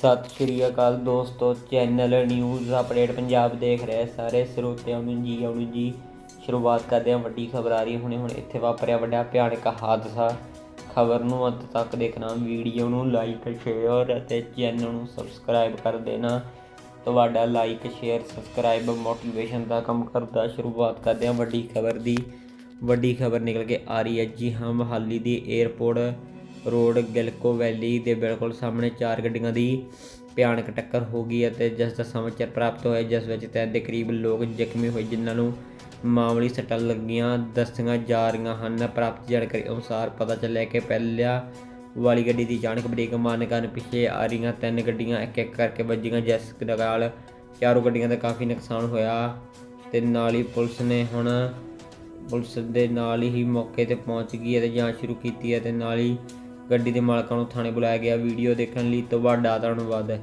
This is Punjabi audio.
ਸਤਿ ਸ਼੍ਰੀ ਅਕਾਲ ਦੋਸਤੋ ਚੈਨਲ ਨਿਊਜ਼ ਅਪਡੇਟ ਪੰਜਾਬ ਦੇਖ ਰਹੇ ਸਾਰੇ ਸਰੋਤਿਆਂ ਨੂੰ ਜੀ ਆਉਣ ਜੀ ਸ਼ੁਰੂਆਤ ਕਰਦੇ ਹਾਂ ਵੱਡੀ ਖਬਰ ਆ ਰਹੀ ਹੁਣੇ ਹੁਣ ਇੱਥੇ ਵਾਪਰਿਆ ਵੱਡਾ ਭਿਆਨਕ ਹਾਦਸਾ। ਖਬਰ ਨੂੰ ਅੰਤ ਤੱਕ ਦੇਖਣਾ ਵੀਡੀਓ ਨੂੰ ਲਾਈਕ ਸ਼ੇਅਰ ਅਤੇ ਚੈਨਲ ਨੂੰ ਸਬਸਕ੍ਰਾਈਬ ਕਰ ਦੇਣਾ। ਤੁਹਾਡਾ ਲਾਈਕ ਸ਼ੇਅਰ ਸਬਸਕ੍ਰਾਈਬ ਮੋਟੀਵੇਸ਼ਨ ਦਾ ਕੰਮ ਕਰਦਾ ਸ਼ੁਰੂਆਤ ਕਰਦੇ ਹਾਂ ਵੱਡੀ ਖਬਰ ਦੀ। ਵੱਡੀ ਖਬਰ ਨਿਕਲ ਕੇ ਆ ਰਹੀ ਹੈ ਜੀ ਹਾਂ ਮਹਾਲੀ ਦੀ 에ਅਰਪੋਰਟ ਰੋਡ ਗਿਲਕੋ ਵੈਲੀ ਦੇ ਬਿਲਕੁਲ ਸਾਹਮਣੇ ਚਾਰ ਗੱਡੀਆਂ ਦੀ ਭਿਆਨਕ ਟੱਕਰ ਹੋ ਗਈ ਅਤੇ ਜਿਸ ਦਾ ਸਮਾਚਾਰ ਪ੍ਰਾਪਤ ਹੋਇਆ, ਜਿਸ ਵਿੱਚ ਤਿੰਨ ਦੇ ਕਰੀਬ ਲੋਕ ਜ਼ਖਮੀ ਹੋਏ, ਜਿਨ੍ਹਾਂ ਨੂੰ ਮਾਮੂਲੀ ਸੱਟਾਂ ਲੱਗੀਆਂ, ਦੱਸੀਆਂ ਜਾ ਰਹੀਆਂ ਹਨ। ਪ੍ਰਾਪਤ ਜਾਣਕਾਰੀ ਅਨੁਸਾਰ ਪਤਾ ਚੱਲਿਆ ਕਿ ਪਹਿਲਿਆ ਵਾਲੀ ਗੱਡੀ ਦੀ ਅਚਾਨਕ ਬ੍ਰੇਕ ਮਾਰਨ ਕਾਰਨ ਪਿੱਛੇ ਆ ਰਹੀਆਂ ਤਿੰਨ ਗੱਡੀਆਂ ਇੱਕ ਇੱਕ ਕਰਕੇ ਵੱਜੀਆਂ। ਜਿਸ ਨਾਲ ਚਾਰੋਂ ਗੱਡੀਆਂ ਦਾ ਕਾਫੀ ਨੁਕਸਾਨ ਹੋਇਆ ਤੇ ਨਾਲ ਹੀ ਪੁਲਿਸ ਨੇ ਹੁਣ ਪੁਲਿਸ ਦੇ ਨਾਲ ਹੀ ਮੌਕੇ ਤੇ ਪਹੁੰਚ ਗਈ ਅਤੇ ਜਾਂਚ ਸ਼ੁਰੂ ਕੀਤੀ ਹੈ ਤੇ ਨਾਲ ਹੀ ਗੱਡੀ ਦੇ ਮਾਲਕਾਂ ਨੂੰ ਥਾਣੇ ਬੁਲਾਇਆ ਗਿਆ। ਵੀਡੀਓ ਦੇਖਣ ਲਈ ਤੁਹਾਡਾ ਧੰਨਵਾਦ।